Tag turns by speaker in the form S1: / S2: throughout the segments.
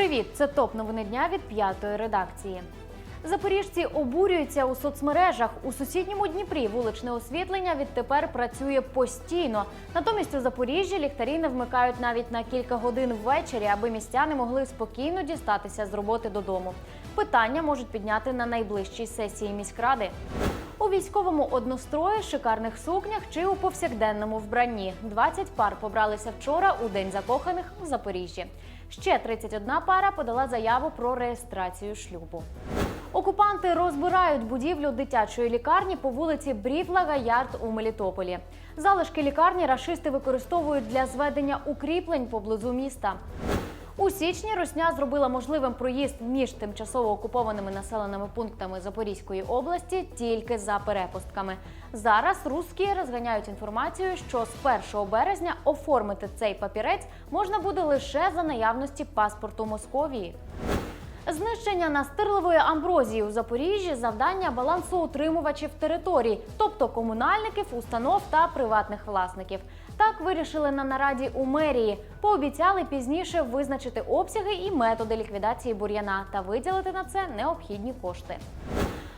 S1: Привіт! Це топ новини дня від п'ятої редакції. Запоріжці обурюються у соцмережах. У сусідньому Дніпрі вуличне освітлення відтепер працює постійно. Натомість у Запоріжжі ліхтарі не вмикають навіть на кілька годин ввечері, аби містяни могли спокійно дістатися з роботи додому. Питання можуть підняти на найближчій сесії міськради. Військовому однострої, шикарних сукнях чи у повсякденному вбранні. 20 пар побралися вчора у день закоханих у Запоріжжі. Ще 31 пара подала заяву про реєстрацію шлюбу. Окупанти розбирають будівлю дитячої лікарні по вулиці Брівлага Ярд у Мелітополі. Залишки лікарні рашисти використовують для зведення укріплень поблизу міста. У січні Росня зробила можливим проїзд між тимчасово окупованими населеними пунктами Запорізької області тільки за перепустками. Зараз русські розганяють інформацію, що з 1 березня оформити цей папірець можна буде лише за наявності паспорту Московії. Знищення настирливої амброзії у Запоріжжі завдання балансоутримувачів територій, тобто комунальників, установ та приватних власників. Так вирішили на нараді у мерії. Пообіцяли пізніше визначити обсяги і методи ліквідації бур'яна та виділити на це необхідні кошти.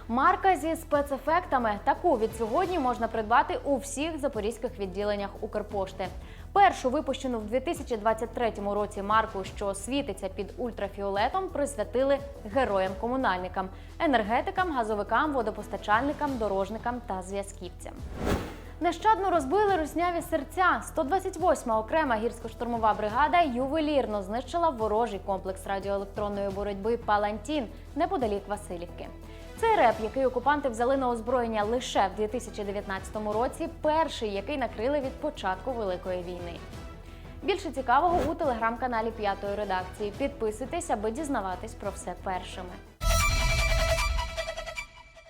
S1: Марка зі спецефектами таку від сьогодні можна придбати у всіх запорізьких відділеннях Укрпошти. Першу випущену в 2023 році марку, що світиться під ультрафіолетом, присвятили героям-комунальникам, енергетикам, газовикам, водопостачальникам, дорожникам та зв'язківцям. Нещадно розбили русняві серця. 128-ма окрема гірсько-штурмова бригада ювелірно знищила ворожий комплекс радіоелектронної боротьби Палантін неподалік Васильівки. Цей реп, який окупанти взяли на озброєння лише в 2019 році, перший, який накрили від початку великої війни. Більше цікавого у телеграм-каналі П'ятої редакції. Підписуйтесь, аби дізнаватись про все першими.